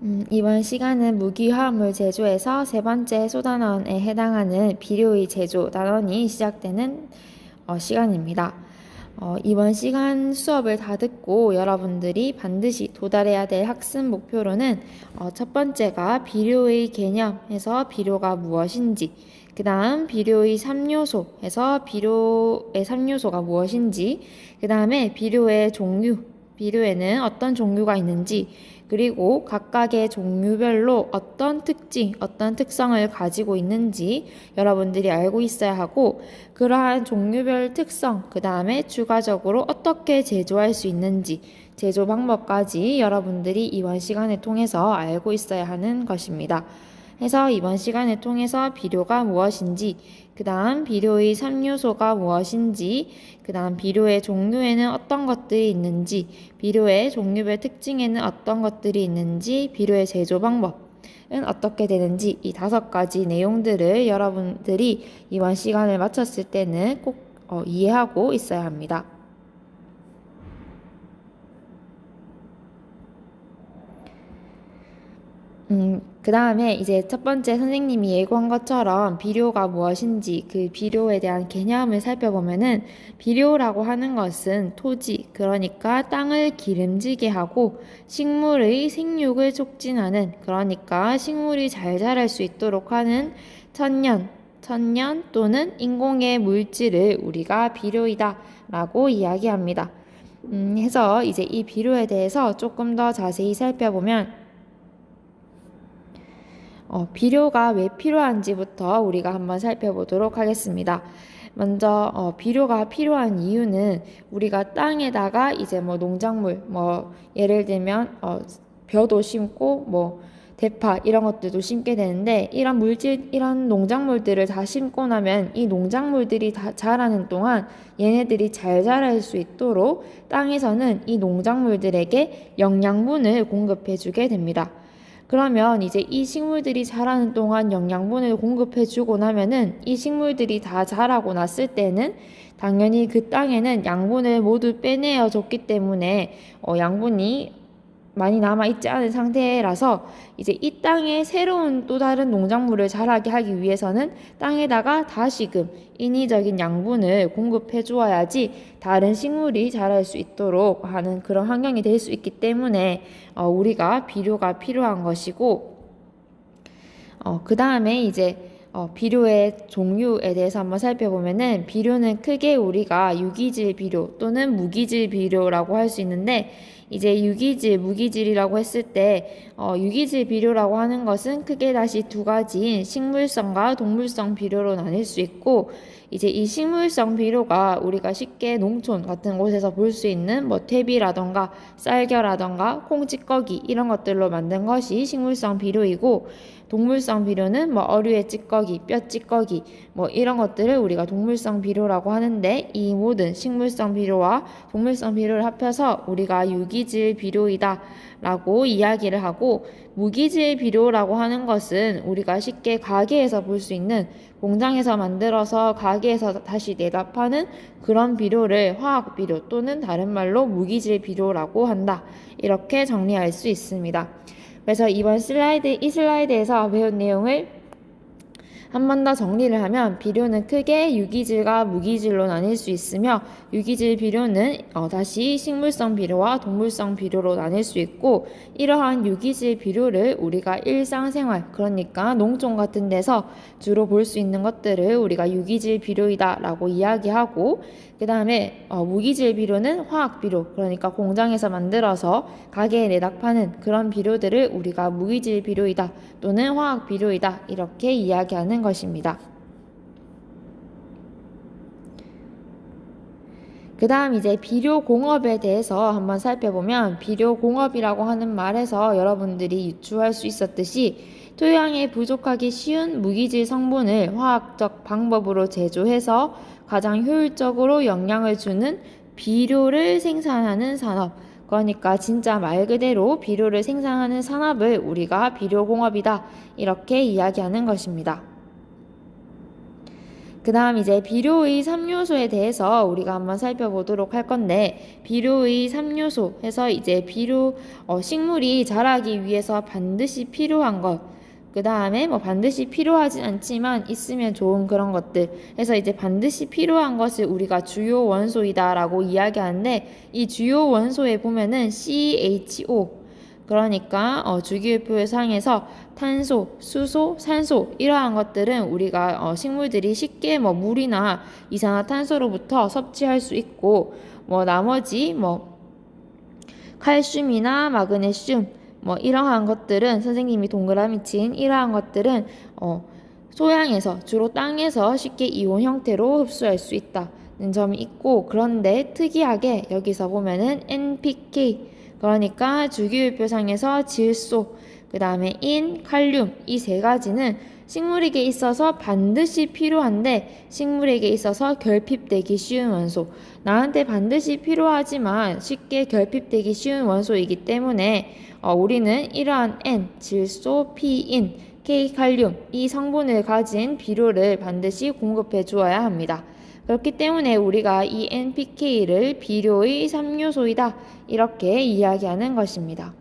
음, 이번 시간은 무기화합물 제조에서 세 번째 소단원에 해당하는 비료의 제조 단원이 시작되는 어, 시간입니다. 어, 이번 시간 수업을 다 듣고 여러분들이 반드시 도달해야 될 학습 목표로는 어, 첫 번째가 비료의 개념에서 비료가 무엇인지, 그 다음 비료의 3요소에서 비료의 3요소가 무엇인지, 그 다음에 비료의 종류, 비료에는 어떤 종류가 있는지, 그리고 각각의 종류별로 어떤 특징, 어떤 특성을 가지고 있는지 여러분들이 알고 있어야 하고, 그러한 종류별 특성, 그 다음에 추가적으로 어떻게 제조할 수 있는지, 제조 방법까지 여러분들이 이번 시간을 통해서 알고 있어야 하는 것입니다. 해서 이번 시간을 통해서 비료가 무엇인지, 그 다음 비료의 3요소가 무엇인지, 그 다음 비료의 종류에는 어떤 것들이 있는지, 비료의 종류별 특징에는 어떤 것들이 있는지, 비료의 제조 방법 은 어떻게 되는지 이 다섯 가지 내용들을 여러분들이 이번 시간을 마쳤을 때는 꼭 어, 이해하고 있어야 합니다. 음, 그 다음에 이제 첫 번째 선생님이 예고한 것처럼 비료가 무엇인지 그 비료에 대한 개념을 살펴보면은 비료라고 하는 것은 토지, 그러니까 땅을 기름지게 하고 식물의 생육을 촉진하는, 그러니까 식물이 잘 자랄 수 있도록 하는 천년, 천년 또는 인공의 물질을 우리가 비료이다 라고 이야기합니다. 음, 해서 이제 이 비료에 대해서 조금 더 자세히 살펴보면 어, 비료가 왜 필요한지부터 우리가 한번 살펴보도록 하겠습니다. 먼저 어, 비료가 필요한 이유는 우리가 땅에다가 이제 뭐 농작물 뭐 예를 들면 어, 벼도 심고 뭐 대파 이런 것들도 심게 되는데 이런 물질 이런 농작물들을 다 심고 나면 이 농작물들이 다 자라는 동안 얘네들이 잘 자랄 수 있도록 땅에서는 이 농작물들에게 영양분을 공급해 주게 됩니다. 그러면 이제 이 식물들이 자라는 동안 영양분을 공급해 주고 나면은 이 식물들이 다 자라고 났을 때는 당연히 그 땅에는 양분을 모두 빼내어 줬기 때문에 어, 양분이 많이 남아 있지 않은 상태라서 이제 이 땅에 새로운 또 다른 농작물을 자라게 하기 위해서는 땅에다가 다시금 인위적인 양분을 공급해 주어야지 다른 식물이 자랄 수 있도록 하는 그런 환경이 될 수 있기 때문에 어, 우리가 비료가 필요한 것이고 어, 그 다음에 이제 어, 비료의 종류에 대해서 한번 살펴보면은 비료는 크게 우리가 유기질 비료 또는 무기질 비료라고 할 수 있는데 이제 유기질, 무기질이라고 했을 때 어, 유기질 비료라고 하는 것은 크게 다시 두 가지인 식물성과 동물성 비료로 나뉠 수 있고 이제 이 식물성 비료가 우리가 쉽게 농촌 같은 곳에서 볼 수 있는 뭐 퇴비라던가 쌀겨라던가 콩찌꺼기 이런 것들로 만든 것이 식물성 비료이고 동물성 비료는 뭐 어류의 찌꺼기, 뼈 찌꺼기 뭐 이런 것들을 우리가 동물성 비료라고 하는데 이 모든 식물성 비료와 동물성 비료를 합해서 우리가 유기질 비료이다 라고 이야기를 하고 무기질 비료라고 하는 것은 우리가 쉽게 가게에서 볼 수 있는 공장에서 만들어서 가게에서 다시 내다 파는 그런 비료를 화학 비료 또는 다른 말로 무기질 비료라고 한다. 이렇게 정리할 수 있습니다. 그래서 이번 슬라이드, 이 슬라이드에서 배운 내용을 한 번 더 정리를 하면 비료는 크게 유기질과 무기질로 나뉠 수 있으며 유기질 비료는 어, 다시 식물성 비료와 동물성 비료로 나뉠 수 있고 이러한 유기질 비료를 우리가 일상생활 그러니까 농촌 같은 데서 주로 볼 수 있는 것들을 우리가 유기질 비료이다라고 이야기하고 그 다음에 어, 무기질 비료는 화학 비료 그러니까 공장에서 만들어서 가게에 내다 파는 그런 비료들을 우리가 무기질 비료이다 또는 화학 비료이다 이렇게 이야기하는 것입니다. 그 다음 이제 비료 공업에 대해서 한번 살펴보면 비료 공업이라고 하는 말에서 여러분들이 유추할 수 있었듯이 토양에 부족하기 쉬운 무기질 성분을 화학적 방법으로 제조해서 가장 효율적으로 영양을 주는 비료를 생산하는 산업. 그러니까 진짜 말 그대로 비료를 생산하는 산업을 우리가 비료공업이다. 이렇게 이야기하는 것입니다. 그그 다음 이제 비료의 3요소에 대해서 우리가 한번 살펴보도록 할 건데 비료의 3요소 해서 이제 비료 어, 식물이 자라기 위해서 반드시 필요한 것. 그 다음에 뭐 반드시 필요하진 않지만 있으면 좋은 그런 것들. 해서 이제 반드시 필요한 것을 우리가 주요 원소이다라고 이야기하는데 이 주요 원소에 보면은 CHO 그러니까 어, 주기율표 상에서 탄소, 수소, 산소 이러한 것들은 우리가 어, 식물들이 쉽게 뭐 물이나 이산화탄소로부터 섭취할 수 있고 뭐 나머지 뭐 칼슘이나 마그네슘 뭐 이러한 것들은 선생님이 동그라미 친 이러한 것들은 어, 소양에서 주로 땅에서 쉽게 이온 형태로 흡수할 수 있다는 점이 있고 그런데 특이하게 여기서 보면은 NPK 그러니까 주기율표상에서 질소 그 다음에 인, 칼륨 이 세 가지는 식물에게 있어서 반드시 필요한데 식물에게 있어서 결핍되기 쉬운 원소. 나한테 반드시 필요하지만 쉽게 결핍되기 쉬운 원소이기 때문에 어, 우리는 이러한 N, 질소, P, 인, K, 칼륨 이 성분을 가진 비료를 반드시 공급해 주어야 합니다. 그렇기 때문에 우리가 이 NPK를 비료의 3요소이다 이렇게 이야기하는 것입니다.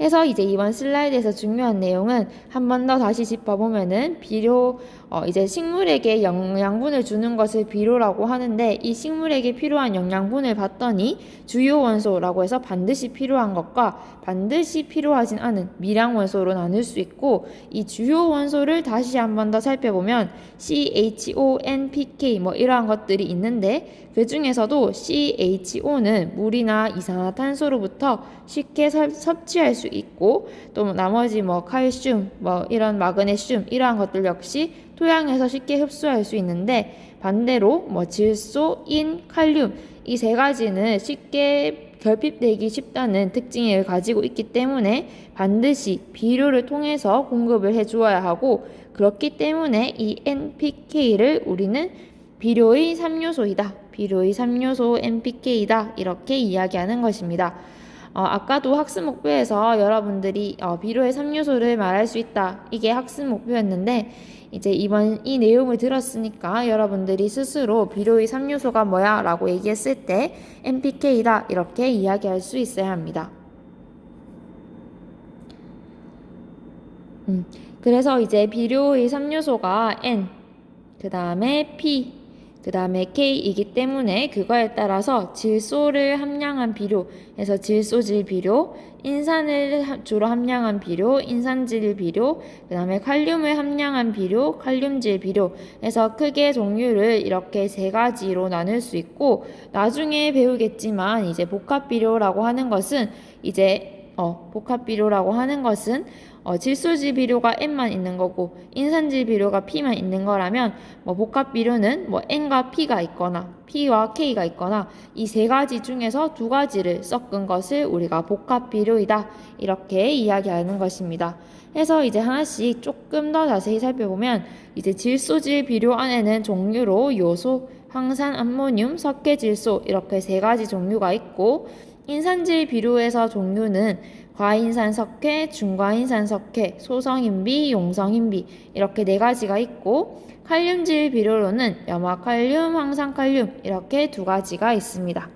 해서 이제 이번 슬라이드에서 중요한 내용은 한 번 더 다시 짚어보면은 비료 어 이제 식물에게 영양분을 주는 것을 비료라고 하는데 이 식물에게 필요한 영양분을 봤더니 주요 원소라고 해서 반드시 필요한 것과 반드시 필요하진 않은 미량 원소로 나눌 수 있고 이 주요 원소를 다시 한 번 더 살펴보면 CHONPK 뭐 이러한 것들이 있는데 그 중에서도 CHO는 물이나 이산화탄소로부터 쉽게 섭취할 수 있고 또 나머지 뭐 칼슘 뭐 이런 마그네슘 이러한 것들 역시 토양에서 쉽게 흡수할 수 있는데 반대로 뭐 질소, 인, 칼륨 이 세 가지는 쉽게 결핍되기 쉽다는 특징을 가지고 있기 때문에 반드시 비료를 통해서 공급을 해 주어야 하고 그렇기 때문에 이 NPK를 우리는 비료의 3요소이다. 비료의 3요소 NPK이다. 이렇게 이야기하는 것입니다. 어, 아까도 학습 목표에서 여러분들이 어, 비료의 3요소를 말할 수 있다. 이게 학습 목표였는데 이제 이번 이 내용을 들었으니까 여러분들이 스스로 비료의 3요소가 뭐야 라고 얘기했을 때 NPK다 이렇게 이야기할 수 있어야 합니다. 음, 그래서 이제 비료의 3요소가 N, 그 다음에 P, 그 다음에 K이기 때문에 그거에 따라서 질소를 함량한 비료에서 질소질 비료, 인산을 주로 함량한 비료, 인산질 비료, 그 다음에 칼륨을 함량한 비료, 칼륨질 비료에서 크게 종류를 이렇게 세 가지로 나눌 수 있고 나중에 배우겠지만 이제 복합 비료라고 하는 것은 이제 어, 복합 비료라고 하는 것은 어, 질소질 비료가 N만 있는 거고 인산질 비료가 P만 있는 거라면 뭐 복합 비료는 뭐 N과 P가 있거나 P와 K가 있거나 이 세 가지 중에서 두 가지를 섞은 것을 우리가 복합 비료이다 이렇게 이야기하는 것입니다. 해서 이제 하나씩 조금 더 자세히 살펴보면 이제 질소질 비료 안에는 종류로 요소, 황산, 암모늄, 석회질소 이렇게 세 가지 종류가 있고 인산질 비료에서 종류는 과인산 석회, 중과인산 석회, 소성인비, 용성인비 이렇게 네 가지가 있고 칼륨질 비료로는 염화칼륨, 황산칼륨 이렇게 두 가지가 있습니다.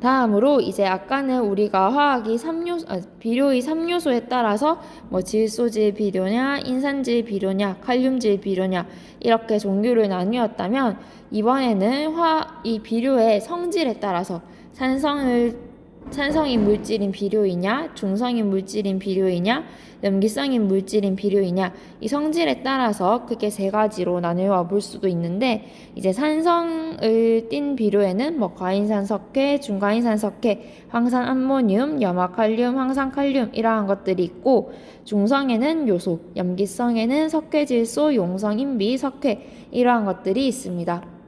다음으로 이제 아까는 우리가 화학이 3요 아, 비료의 3요소에 따라서 뭐 질소질 비료냐, 인산질 비료냐, 칼륨질 비료냐 이렇게 종류를 나뉘었다면 이번에는 화 이 비료의 성질에 따라서 산성을 산성인 물질인 비료이냐, 중성인 물질인 비료이냐, 염기성인 물질인 비료이냐, 이 성질에 따라서 크게 세 가지로 나누어 볼 수도 있는데, 이제 산성을 띤 비료에는 뭐 과인산 석회, 중과인산 석회, 황산 암모늄, 염화칼륨, 황산칼륨 이러한 것들이 있고, 중성에는 요소, 염기성에는 석회질소, 용성 인비, 석회 이러한 것들이 있습니다.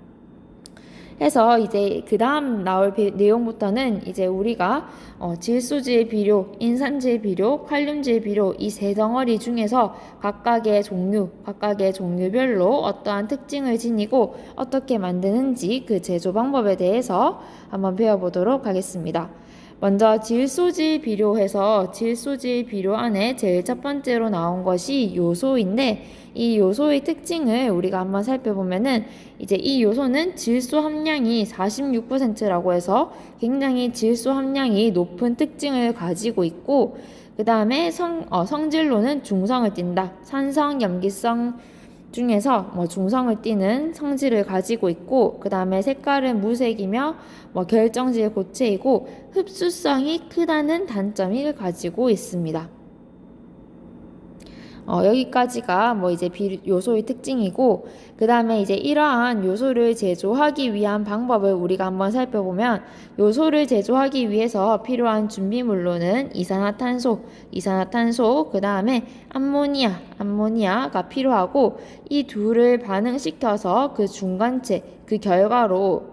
해서 이제 그 다음 나올 비, 내용부터는 이제 우리가 어, 질소질 비료, 인산질 비료, 칼륨질 비료 이 세 덩어리 중에서 각각의 종류, 각각의 종류별로 어떠한 특징을 지니고 어떻게 만드는지 그 제조 방법에 대해서 한번 배워보도록 하겠습니다. 먼저 질소질 비료해서 질소질 비료 안에 제일 첫 번째로 나온 것이 요소인데 이 요소의 특징을 우리가 한번 살펴보면은 이제 이 요소는 질소 함량이 46%라고 해서 굉장히 질소 함량이 높은 특징을 가지고 있고 그 다음에 성, 어, 성질로는 중성을 띈다. 산성, 염기성 중에서 뭐 중성을 띠는 성질을 가지고 있고 그 다음에 색깔은 무색이며 뭐 결정질 고체이고 흡수성이 크다는 단점을 가지고 있습니다. 어, 여기까지가 뭐 이제 비, 요소의 특징이고 그 다음에 이제 이러한 요소를 제조하기 위한 방법을 우리가 한번 살펴보면 요소를 제조하기 위해서 필요한 준비물로는 이산화탄소, 이산화탄소 그 다음에 암모니아, 암모니아가 필요하고 이 둘을 반응시켜서 그 중간체 그 결과로 어,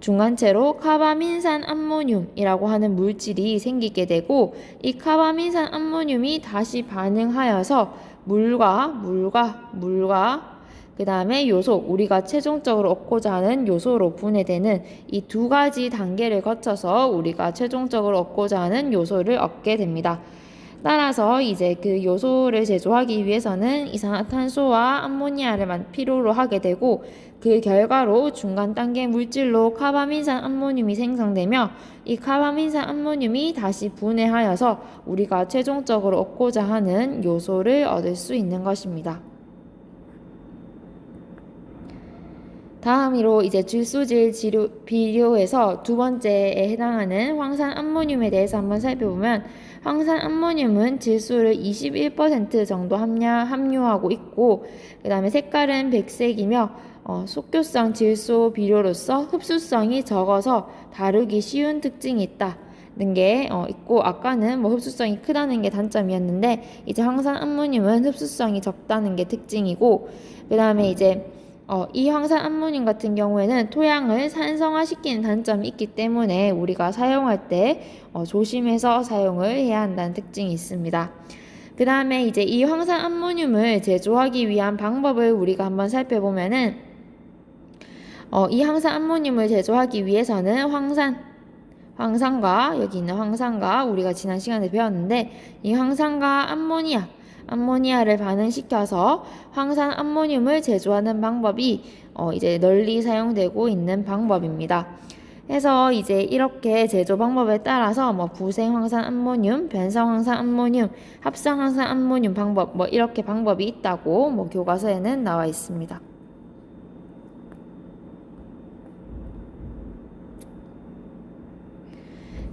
중간체로 카바민산 암모늄이라고 하는 물질이 생기게 되고 이 카바민산 암모늄이 다시 반응하여서 물과 물과 물과 그 다음에 요소 우리가 최종적으로 얻고자 하는 요소로 분해되는 이 두 가지 단계를 거쳐서 우리가 최종적으로 얻고자 하는 요소를 얻게 됩니다. 따라서 이제 그 요소를 제조하기 위해서는 이산화탄소와 암모니아를 필요로 하게 되고 그 결과로 중간 단계 물질로 카바민산 암모늄이 생성되며 이 카바민산 암모늄이 다시 분해하여서 우리가 최종적으로 얻고자 하는 요소를 얻을 수 있는 것입니다. 다음으로 이제 질소질 비료에서 두 번째에 해당하는 황산 암모늄에 대해서 한번 살펴보면 황산 암모늄은 질소를 21% 정도 함유, 함유 하고 있고 그 다음에 색깔은 백색이며 어, 속교성 질소 비료로서 흡수성이 적어서 다루기 쉬운 특징이 있다. 게 어, 있고 아까는 뭐 흡수성이 크다는 게 단점이었는데 이제 황산 암모늄은 흡수성이 적다는 게 특징이고 그 다음에 이제 어, 이 황산 암모늄 같은 경우에는 토양을 산성화시키는 단점이 있기 때문에 우리가 사용할 때 어, 조심해서 사용을 해야 한다는 특징이 있습니다. 그 다음에 이제 이 황산 암모늄을 제조하기 위한 방법을 우리가 한번 살펴보면은 어, 이 황산 암모늄을 제조하기 위해서는 황산 황산과 여기 있는 황산과 우리가 지난 시간에 배웠는데 이 황산과 암모니아 암모니아를 반응시켜서 황산 암모늄을 제조하는 방법이 어, 이제 널리 사용되고 있는 방법입니다. 해서 이제 이렇게 제조 방법에 따라서 뭐 부생 황산 암모늄, 변성 황산 암모늄, 합성 황산 암모늄 방법 뭐 이렇게 방법이 있다고 뭐 교과서에는 나와 있습니다.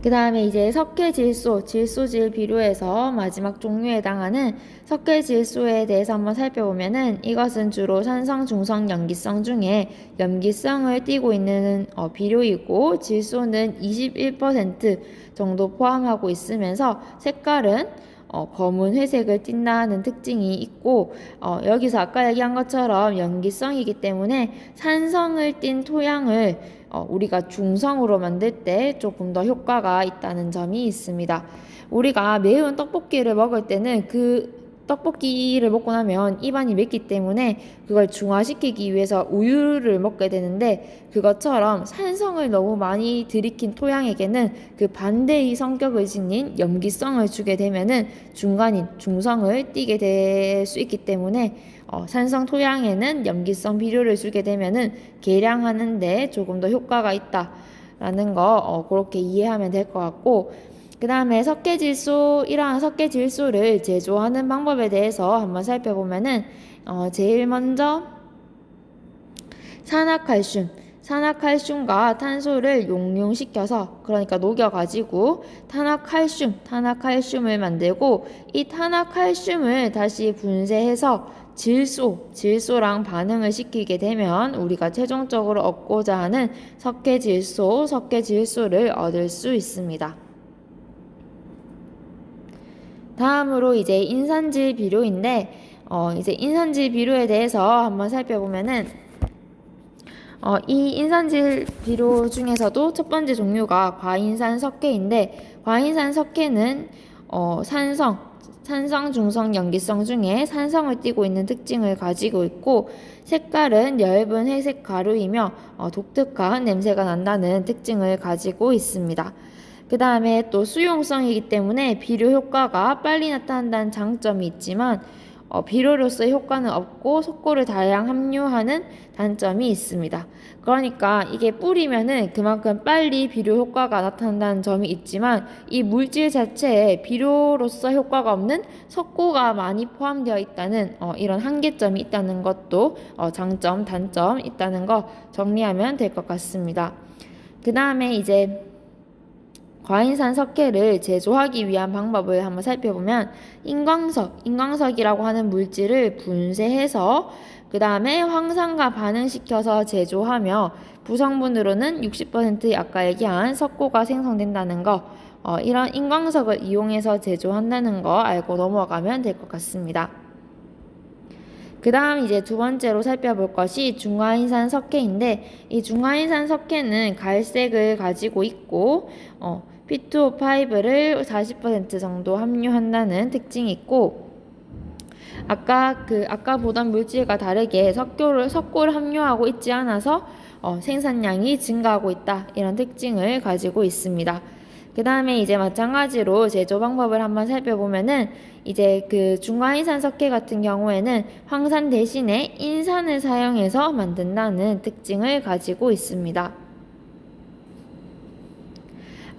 그 다음에 이제 석회질소, 질소질 비료에서 마지막 종류에 해당하는 석회질소에 대해서 한번 살펴보면은 이것은 주로 산성, 중성, 염기성 중에 염기성을 띠고 있는 어, 비료이고 질소는 21% 정도 포함하고 있으면서 색깔은 어, 검은 회색을 띈다는 특징이 있고 어, 여기서 아까 얘기한 것처럼 염기성이기 때문에 산성을 띤 토양을 어, 우리가 중성으로 만들 때 조금 더 효과가 있다는 점이 있습니다. 우리가 매운 떡볶이를 먹을 때는 그 떡볶이를 먹고 나면 입안이 맵기 때문에 그걸 중화시키기 위해서 우유를 먹게 되는데 그것처럼 산성을 너무 많이 들이킨 토양에게는 그 반대의 성격을 지닌 염기성을 주게 되면은 중간인 중성을 띠게 될 수 있기 때문에 어, 산성 토양에는 염기성 비료를 주게 되면은 계량하는데 조금 더 효과가 있다라는 거 어, 그렇게 이해하면 될 것 같고 그 다음에 석회질소 이러한 석회질소를 제조하는 방법에 대해서 한번 살펴보면은 어, 제일 먼저 산화칼슘 산화칼슘과 탄소를 용융시켜서 그러니까 녹여가지고 탄화칼슘 탄화칼슘을 만들고 이 탄화칼슘을 다시 분쇄해서 질소, 질소랑 반응을 시키게 되면 우리가 최종적으로 얻고자 하는 석회질소, 석회질소를 얻을 수 있습니다. 다음으로 이제 인산질 비료인데, 어, 이제 인산질 비료에 대해서 한번 살펴보면은, 어, 이 인산질 비료 중에서도 첫 번째 종류가 과인산 석회인데, 과인산 석회는 어, 산성, 산성, 중성, 염기성 중에 산성을 띠고 있는 특징을 가지고 있고 색깔은 엷은 회색 가루이며 어, 독특한 냄새가 난다는 특징을 가지고 있습니다. 그 다음에 또 수용성이기 때문에 비료 효과가 빨리 나타난다는 장점이 있지만 어, 비료로서의 효과는 없고 석고를 다량 함유하는 단점이 있습니다. 그러니까 이게 뿌리면은 그만큼 빨리 비료 효과가 나타난다는 점이 있지만 이 물질 자체에 비료로서 효과가 없는 석고가 많이 포함되어 있다는 어, 이런 한계점이 있다는 것도 어, 장점, 단점 있다는 거 정리하면 될 것 같습니다. 그 다음에 이제 과인산 석회를 제조하기 위한 방법을 한번 살펴보면 인광석, 인광석이라고 하는 물질을 분쇄해서 그 다음에 황산과 반응시켜서 제조하며 부성분으로는 60% 아까 얘기한 석고가 생성된다는 거 어, 이런 인광석을 이용해서 제조한다는 거 알고 넘어가면 될 것 같습니다. 그 다음 이제 두 번째로 살펴볼 것이 중화인산 석회인데 이 중화인산 석회는 갈색을 가지고 있고 어, P2O5를 40% 정도 함유한다는 특징이 있고 아까 그 아까 보던 물질과 다르게 석교를 석고를 함유하고 있지 않아서 어, 생산량이 증가하고 있다 이런 특징을 가지고 있습니다. 그 다음에 이제 마찬가지로 제조 방법을 한번 살펴보면은 이제 그 중화인산 석회 같은 경우에는 황산 대신에 인산을 사용해서 만든다는 특징을 가지고 있습니다.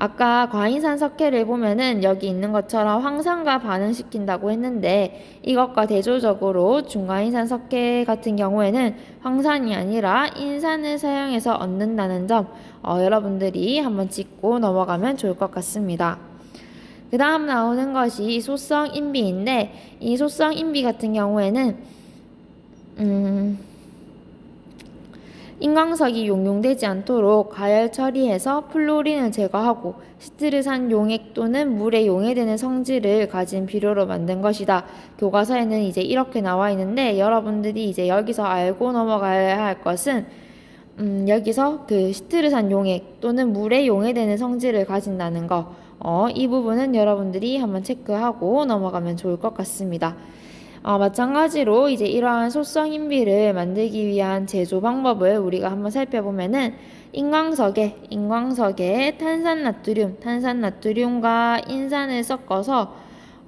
아까 과인산 석회를 보면은 여기 있는 것처럼 황산과 반응시킨다고 했는데 이것과 대조적으로 중과인산 석회 같은 경우에는 황산이 아니라 인산을 사용해서 얻는다는 점 어, 여러분들이 한번 짚고 넘어가면 좋을 것 같습니다. 그 다음 나오는 것이 소성 인비인데 이 소성 인비 같은 경우에는 음, 인광석이 용용되지 않도록 가열 처리해서 플로린을 제거하고 시트르산 용액 또는 물에 용해되는 성질을 가진 비료로 만든 것이다. 교과서에는 이제 이렇게 나와 있는데 여러분들이 이제 여기서 알고 넘어가야 할 것은 음, 여기서 그 시트르산 용액 또는 물에 용해되는 성질을 가진다는 거. 어, 이 부분은 여러분들이 한번 체크하고 넘어가면 좋을 것 같습니다. 어, 마찬가지로 이제 이러한 소성 인비를 만들기 위한 제조 방법을 우리가 한번 살펴보면은 인광석에 인광석에 탄산 나트륨 탄산 나트륨과 인산을 섞어서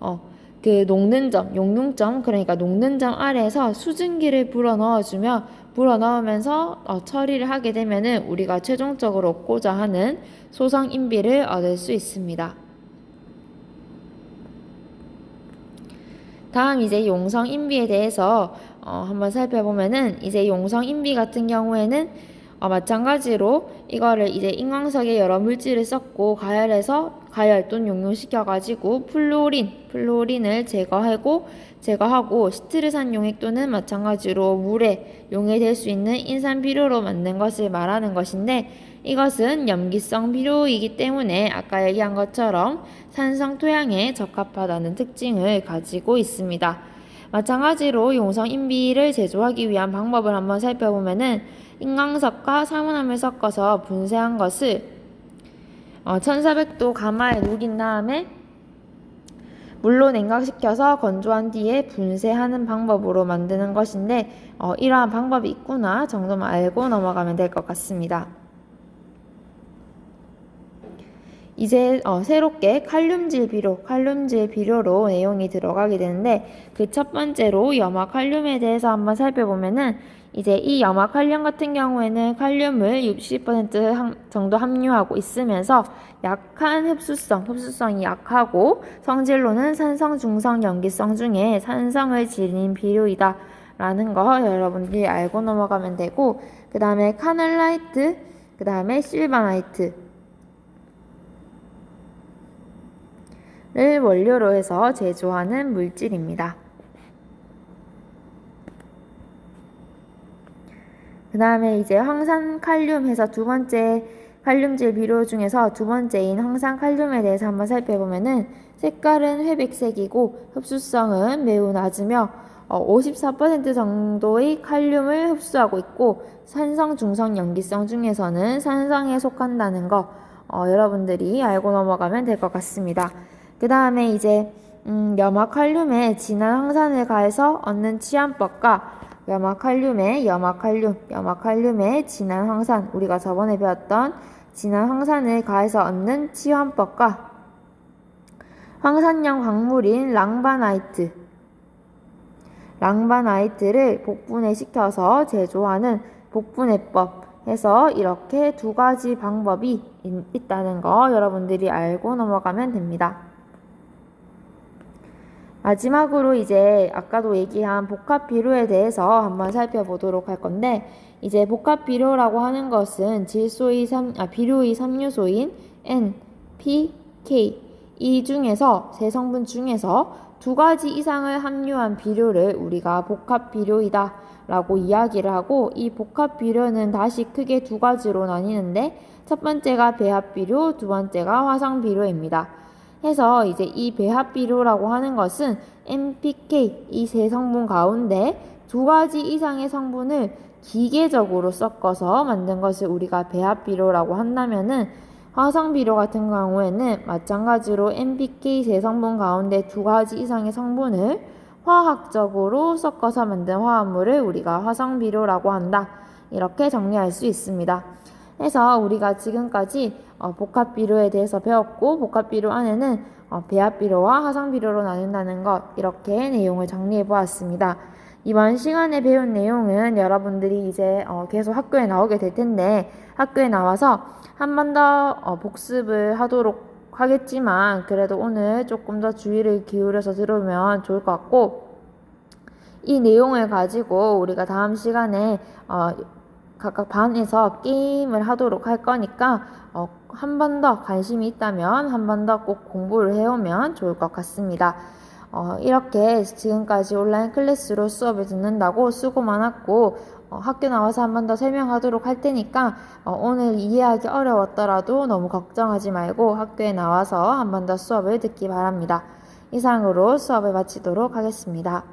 어, 그 녹는 점 용융점 그러니까 녹는 점 아래에서 수증기를 불어 넣어주며 불어 넣으면서 어, 처리를 하게 되면은 우리가 최종적으로 얻고자 하는 소성 인비를 얻을 수 있습니다. 다음 이제 용성 인비에 대해서 어, 한번 살펴보면은 이제 용성 인비 같은 경우에는 어, 마찬가지로 이거를 이제 인광석에 여러 물질을 섞고 가열해서 가열 또는 용융시켜 가지고 플로린 플로린을 제거하고 제거하고 시트르산 용액 또는 마찬가지로 물에 용해될 수 있는 인산 비료로 만든 것을 말하는 것인데 이것은 염기성 비료이기 때문에 아까 얘기한 것처럼 산성 토양에 적합하다는 특징을 가지고 있습니다. 마찬가지로 용성 인비를 제조하기 위한 방법을 한번 살펴보면은 인광석과 사문암을 섞어서 분쇄한 것을 어, 1400도 가마에 녹인 다음에 물로 냉각시켜서 건조한 뒤에 분쇄하는 방법으로 만드는 것인데 어, 이러한 방법이 있구나 정도만 알고 넘어가면 될 것 같습니다. 이제 어, 새롭게 칼륨질 비료, 칼륨질 비료로 내용이 들어가게 되는데 그 첫 번째로 염화 칼륨에 대해서 한번 살펴보면은 이제 이 염화 칼륨 같은 경우에는 칼륨을 60% 정도 함유하고 있으면서 약한 흡수성, 흡수성이 약하고 성질로는 산성, 중성, 염기성 중에 산성을 지닌 비료이다. 라는 거 여러분들이 알고 넘어가면 되고 그 다음에 카널라이트, 그 다음에 실바나이트 를 원료로 해서 제조하는 물질입니다. 그 다음에 이제 황산칼륨 해서 두 번째 칼륨질 비료 중에서 두 번째인 황산칼륨에 대해서 한번 살펴보면은 색깔은 회백색이고 흡수성은 매우 낮으며 54% 정도의 칼륨을 흡수하고 있고 산성, 중성, 염기성 중에서는 산성에 속한다는 거 어, 여러분들이 알고 넘어가면 될 것 같습니다. 그 다음에 이제 음, 염화 칼륨에 진한 황산을 가해서 얻는 치환법과 염화칼륨에 염화칼륨, 염화칼륨에 진한 황산 우리가 저번에 배웠던 진한 황산을 가해서 얻는 치환법과 황산형 광물인 랑바나이트, 랑바나이트를 복분해 시켜서 제조하는 복분해법 해서 이렇게 두 가지 방법이 있- 있다는 거 여러분들이 알고 넘어가면 됩니다. 마지막으로 이제 아까도 얘기한 복합 비료에 대해서 한번 살펴보도록 할 건데 이제 복합 비료라고 하는 것은 질소의 삼, 아, 비료의 삼유소인 N, P, K 이 중에서 세 성분 중에서 두 가지 이상을 함유한 비료를 우리가 복합 비료이다 라고 이야기를 하고 이 복합 비료는 다시 크게 두 가지로 나뉘는데 첫 번째가 배합 비료, 두 번째가 화상 비료입니다. 해서 이제 이 배합 비료라고 하는 것은 NPK 이 세 성분 가운데 두 가지 이상의 성분을 기계적으로 섞어서 만든 것을 우리가 배합 비료라고 한다면은 화성 비료 같은 경우에는 마찬가지로 NPK 세 성분 가운데 두 가지 이상의 성분을 화학적으로 섞어서 만든 화합물을 우리가 화성 비료라고 한다. 이렇게 정리할 수 있습니다. 해서 우리가 지금까지 어, 복합 비료에 대해서 배웠고 복합 비료 안에는 어, 배합 비료와 화상 비료로 나눈다는 것 이렇게 내용을 정리해 보았습니다. 이번 시간에 배운 내용은 여러분들이 이제 어, 계속 학교에 나오게 될 텐데 학교에 나와서 한 번 더 어, 복습을 하도록 하겠지만 그래도 오늘 조금 더 주의를 기울여서 들으면 좋을 것 같고 이 내용을 가지고 우리가 다음 시간에 어, 각각 반에서 게임을 하도록 할 거니까 어, 한 번 더 관심이 있다면 한 번 더 꼭 공부를 해오면 좋을 것 같습니다. 어, 이렇게 지금까지 온라인 클래스로 수업을 듣는다고 수고 많았고 어, 학교 나와서 한 번 더 설명하도록 할 테니까 어, 오늘 이해하기 어려웠더라도 너무 걱정하지 말고 학교에 나와서 한 번 더 수업을 듣기 바랍니다. 이상으로 수업을 마치도록 하겠습니다.